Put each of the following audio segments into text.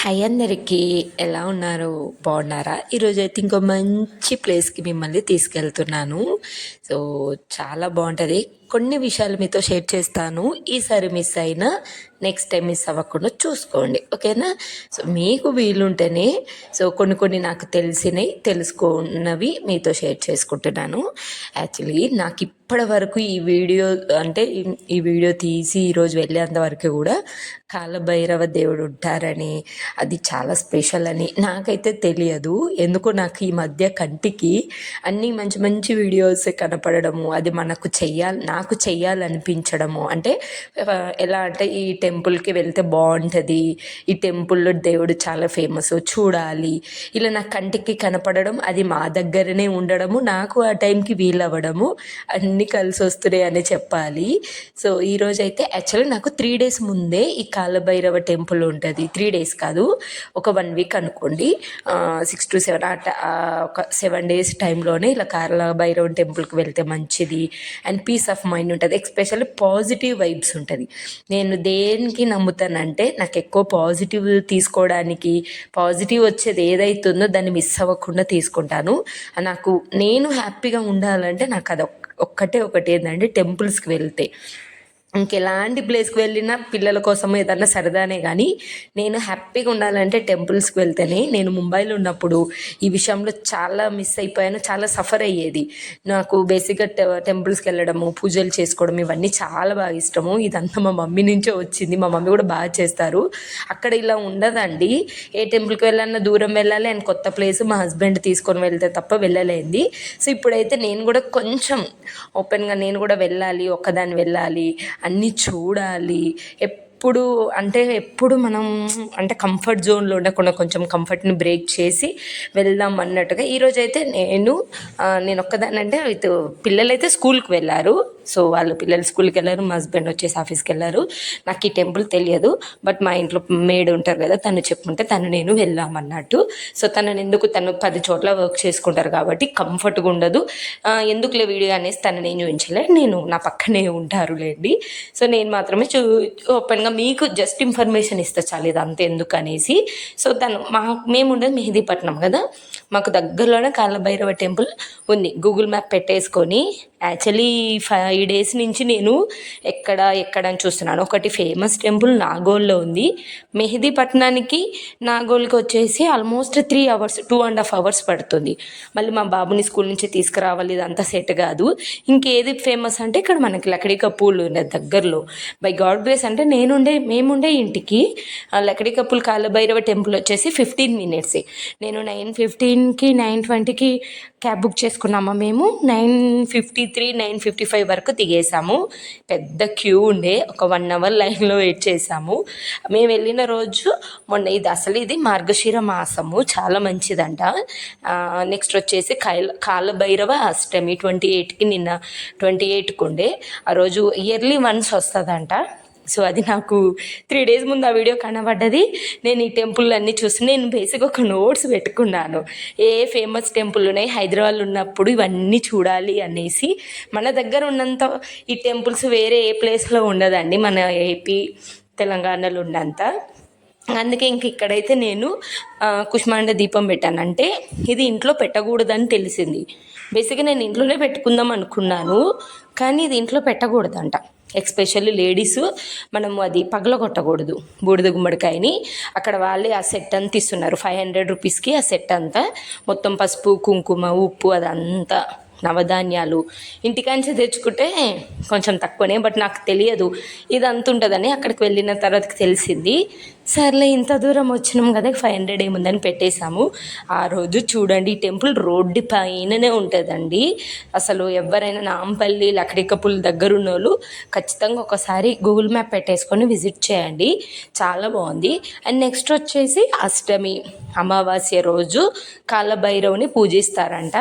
Hi అందరికీ ఎలా ఉన్నారు? బాగున్నారా? ఈరోజు అయితే ఇంకో మంచి ప్లేస్కి మిమ్మల్ని తీసుకెళ్తున్నాను. సో చాలా బాగుంటుంది. కొన్ని విషయాలు మీతో షేర్ చేస్తాను. ఈసారి మిస్ అయినా నెక్స్ట్ టైం మిస్ అవ్వకుండా చూసుకోండి. ఓకేనా? సో మీకు వీలుంటేనే సో కొన్ని కొన్ని నాకు తెలిసినవి తెలుసుకున్నవి మీతో షేర్ చేసుకుంటున్నాను. యాక్చువల్లీ నాకు ఇప్పటి వరకు ఈ వీడియో అంటే ఈ- వీడియో తీసి ఈరోజు వెళ్ళేంత వరకు కూడా కాలభైరవ దేవుడు ఉంటారని అది చాలా స్పెషల్ అని నాకైతే తెలియదు. ఎందుకో నాకు ఈ మధ్య కంటికి అన్ని మంచి మంచి వీడియోస్ కనపడము అది మనకు చెయ్యాలి నాకు చెయ్యాలనిపించడము. అంటే ఎలా అంటే ఈ టెంపుల్కి వెళ్తే బాగుంటుంది ఈ టెంపుల్లో దేవుడు చాలా ఫేమస్ చూడాలి. ఇలా నా కంటికి కనపడడం అది మా దగ్గరనే ఉండడము నాకు ఆ టైంకి వీలవ్వడము అన్నీ కలిసి వస్తున్నాయి అని చెప్పాలి. సో ఈరోజు అయితే యాక్చువల్లీ నాకు త్రీ డేస్ ముందే ఈ కాలభైరవ టెంపుల్ ఉంటుంది. త్రీ డేస్ కాదు ఒక వన్ వీక్ అనుకోండి. సిక్స్ టు సెవెన్ ఒక సెవెన్ డేస్ టైంలోనే ఇలా కాలభైరవ టెంపుల్కి వెళ్తే మంచిది. అండ్ పీస్ ఆఫ్ మైండ్ ఉంటుంది. ఎక్స్పెషల్లీ పాజిటివ్ వైబ్స్ ఉంటుంది. నేను దేనికి నమ్ముతానంటే నాకు ఎక్కువ పాజిటివ్ తీసుకోవడానికి పాజిటివ్ వచ్చేది ఏదైతుందో దాన్ని మిస్ అవ్వకుండా తీసుకుంటాను. నాకు నేను హ్యాపీగా ఉండాలంటే నాకు అది ఒక్కటే ఒకటి ఏంటంటే టెంపుల్స్కి వెళ్తే. ఇంకెలాంటి ప్లేస్కి వెళ్ళినా పిల్లల కోసం ఏదన్నా సరదానే కానీ నేను హ్యాపీగా ఉండాలంటే టెంపుల్స్కి వెళ్తేనే నేను ముంబైలో ఉన్నప్పుడు ఈ విషయంలో చాలా మిస్ అయిపోయాను చాలా సఫర్ అయ్యేది. నాకు బేసిక్గా టె టెంపుల్స్కి వెళ్ళడము పూజలు చేసుకోవడం ఇవన్నీ చాలా బాగా ఇష్టము. ఇదంతా మా మమ్మీ నుంచే వచ్చింది మా మమ్మీ కూడా బాగా చేస్తారు. అక్కడ ఇలా ఉండదండి. ఏ టెంపుల్కి వెళ్ళాలన్నా దూరం వెళ్ళాలి అండ్ కొత్త ప్లేస్ మా హస్బెండ్ తీసుకొని వెళ్తే తప్ప వెళ్ళలేంది. సో ఇప్పుడైతే నేను కూడా కొంచెం ఓపెన్గా నేను కూడా వెళ్ళాలి ఒక్కదాన్ని వెళ్ళాలి అన్నీ చూడాలి. ఎప్పుడు అంటే ఎప్పుడు మనం అంటే కంఫర్ట్ జోన్లో ఉండకుండా కొంచెం కంఫర్ట్ని బ్రేక్ చేసి వెళ్దాం అన్నట్టుగా. ఈరోజు అయితే నేను నేను ఒక్కదానంటే విత్ పిల్లలైతే స్కూల్కి వెళ్ళారు. సో వాళ్ళు పిల్లలు స్కూల్కి వెళ్ళారు మా హస్బెండ్ వచ్చేసి ఆఫీస్కి వెళ్ళారు నాకు ఈ టెంపుల్ తెలియదు బట్ మా ఇంట్లో మేడ్ ఉంటారు కదా తను చెప్పుకుంటే తను నేను వెళ్ళామన్నట్టు. సో తనని ఎందుకు తను పది చోట్ల వర్క్ చేసుకుంటారు కాబట్టి కంఫర్ట్గా ఉండదు. ఎందుకులే వీడియో అనేసి తనని నేను చూపించలే నేను నా పక్కనే ఉంటారు లేండి. సో నేను మాత్రమే చూ ఓపెన్గా మీకు జస్ట్ ఇన్ఫర్మేషన్ ఇస్తా చాలు ఇది అంతే ఎందుకు అనేసి. సో తను మా మేము ఉండేది మెహదీపట్నం కదా మాకు దగ్గరలోనే కాలభైరవ టెంపుల్ ఉంది. గూగుల్ మ్యాప్ పెట్టేసుకొని యాక్చువల్లీ ఫైవ్ డేస్ నుంచి నేను ఎక్కడ ఎక్కడ అని చూస్తున్నాను. ఒకటి ఫేమస్ టెంపుల్ నాగోల్లో ఉంది. మెహదీపట్నానికి నాగోల్కి వచ్చేసి almost three hours two and half hours పడుతుంది. మళ్ళీ మా బాబుని స్కూల్ నుంచి తీసుకురావాలి ఇదంతా సెట్ కాదు. ఇంకేది ఫేమస్ అంటే ఇక్కడ మనకి లకడీ కపూల్ ఉన్నది దగ్గరలో. బై గాడ్ గ్రేస్ అంటే నేనుండే మేముండే ఇంటికి ఆ లకడీ కపూల్ కాలభైరవ టెంపుల్ వచ్చేసి ఫిఫ్టీన్ మినిట్స్ నేను నైన్ ఫిఫ్టీన్కి నైన్ ట్వంటీకి క్యాబ్ బుక్ చేసుకున్నామా మేము? Nine fifty three nine fifty five వరకు దిగేసాము పెద్ద క్యూ ఉండే ఒక వన్ అవర్ లైన్లో వెయిట్ చేసాము మేము వెళ్ళిన రోజు మొన్న ఇది అసలు ఇది మార్గశిర మాసము చాలా మంచిదంట. నెక్స్ట్ వచ్చేసి కైల కాలభైరవ అష్టమి ట్వంటీ ఎయిట్కి నిన్న ట్వంటీ ఎయిట్కి ఉండే ఆ రోజు ఇయర్లీ వన్స్ వస్తుందంట. సో అది నాకు త్రీ డేస్ ముందు ఆ వీడియో కనబడ్డది. నేను ఈ టెంపుల్ అన్నీ చూసి నేను బేసిక్ ఒక నోట్స్ పెట్టుకున్నాను. ఏ ఫేమస్ టెంపుల్ ఉన్నాయి హైదరాబాద్లో ఉన్నప్పుడు ఇవన్నీ చూడాలి అనేసి. మన దగ్గర ఉన్నంత ఈ టెంపుల్స్ వేరే ఏ ప్లేస్లో ఉండదండి. మన ఏపీ తెలంగాణలో ఉన్నంత. అందుకే ఇంక ఇక్కడైతే నేను కుష్మాండ దీపం పెట్టాను. అంటే ఇది ఇంట్లో పెట్టకూడదని తెలిసింది. బేసిక్గా నేను ఇంట్లోనే పెట్టుకుందాం అనుకున్నాను. కానీ ఇది ఇంట్లో పెట్టకూడదంట. ఎక్స్పెషల్లీ లేడీస్ మనము అది పగలగొట్టకూడదు బూడిద గుమ్మడికాయని. అక్కడ వాళ్ళే ఆ సెట్ అంతా ఇస్తున్నారు. ఫైవ్ హండ్రెడ్ రూపీస్కి ఆ సెట్ అంతా. మొత్తం పసుపు కుంకుమ ఉప్పు అదంతా నవధాన్యాలు. ఇంటికాంచి తెచ్చుకుంటే కొంచెం తక్కువనే బట్ నాకు తెలియదు. ఇది అంత ఉంటుందని అక్కడికి వెళ్ళిన తర్వాత తెలిసింది. సర్లే ఇంత దూరం వచ్చినాం కదా ఫైవ్ హండ్రెడ్ ఏముందని పెట్టేశాము. ఆ రోజు చూడండి ఈ టెంపుల్ రోడ్డు పైననే ఉంటుందండి. అసలు ఎవరైనా నాంపల్లి లకడికపుల్ దగ్గర ఉన్న వాళ్ళు ఖచ్చితంగా ఒకసారి గూగుల్ మ్యాప్ పెట్టేసుకొని విజిట్ చేయండి. చాలా బాగుంది. అండ్ నెక్స్ట్ వచ్చేసి అష్టమి అమావాస్య రోజు కాలభైరవుని పూజిస్తారంట.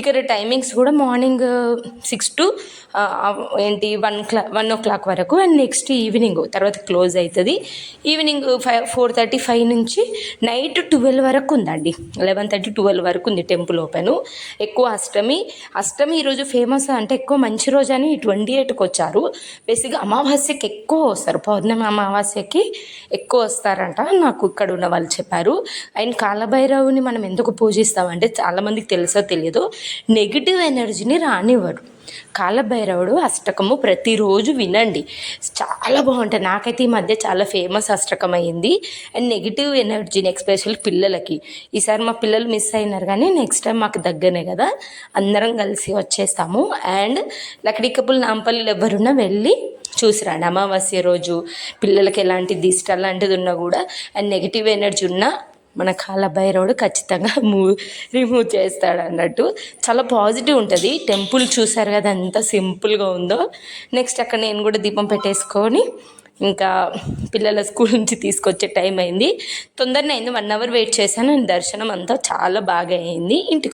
ఇక్కడ టైమింగ్స్ కూడా మార్నింగ్ సిక్స్ టు ఏంటి వన్ క్లా వన్ ఓ క్లాక్ వరకు అండ్ నెక్స్ట్ ఈవినింగ్ తర్వాత క్లోజ్ అవుతుంది evening five four thirty five నుంచి నైట్ ట్వెల్వ్ వరకు ఉందండి. లెవెన్ థర్టీ ట్వెల్వ్ వరకు ఉంది టెంపుల్ ఓపెన్. ఎక్కువ అష్టమి అష్టమి ఈరోజు ఫేమస్ అంటే ఎక్కువ మంచి రోజు అని ట్వంటీ ఎయిట్కి వచ్చారు. బేసిక్గా అమావాస్యకి ఎక్కువ వస్తారు. పౌర్ణమి అమావాస్యకి ఎక్కువ వస్తారంట నాకు ఇక్కడ ఉన్న వాళ్ళు చెప్పారు. అండ్ కాలభైరవుని మనం ఎందుకు పూజిస్తామంటే చాలామందికి తెలుసో తెలియదు నెగిటివ్ ఎనర్జీని రానివ్వరు. కాలభైరవుడు అష్టకము ప్రతిరోజు వినండి. చాలా బాగుంటుంది. నాకైతే ఈ మధ్య చాలా ఫేమస్ అష్టకం అయింది. అండ్ నెగిటివ్ ఎనర్జీని ఎక్స్పెషల్ పిల్లలకి. ఈసారి మా పిల్లలు మిస్ అయినారు కానీ నెక్స్ట్ టైం మాకు దగ్గరనే కదా. అందరం కలిసి వచ్చేస్తాము. అండ్ లకడికపుల్ నాంపల్లిలో ఎవరున్నా వెళ్ళి చూసిరండి అమావాస్య రోజు పిల్లలకి ఎలాంటి దిష్ట అలాంటిది ఉన్నా కూడా. అండ్ నెగిటివ్ ఎనర్జీ ఉన్నా మన కాలభైరవుడు ఖచ్చితంగా మూ రిమూవ్ చేస్తాడు అన్నట్టు చాలా పాజిటివ్ ఉంటుంది. టెంపుల్ చూసారు కదా ఎంత సింపుల్గా ఉందో. నెక్స్ట్ అక్కడ నేను కూడా దీపం పెట్టేసుకొని ఇంకా పిల్లల స్కూల్ నుంచి తీసుకొచ్చే టైం అయింది. తొందరనే అయింది. వన్ అవర్ వెయిట్ చేశాను. అండ్ దర్శనం అంతా చాలా బాగా అయింది. ఇంటికి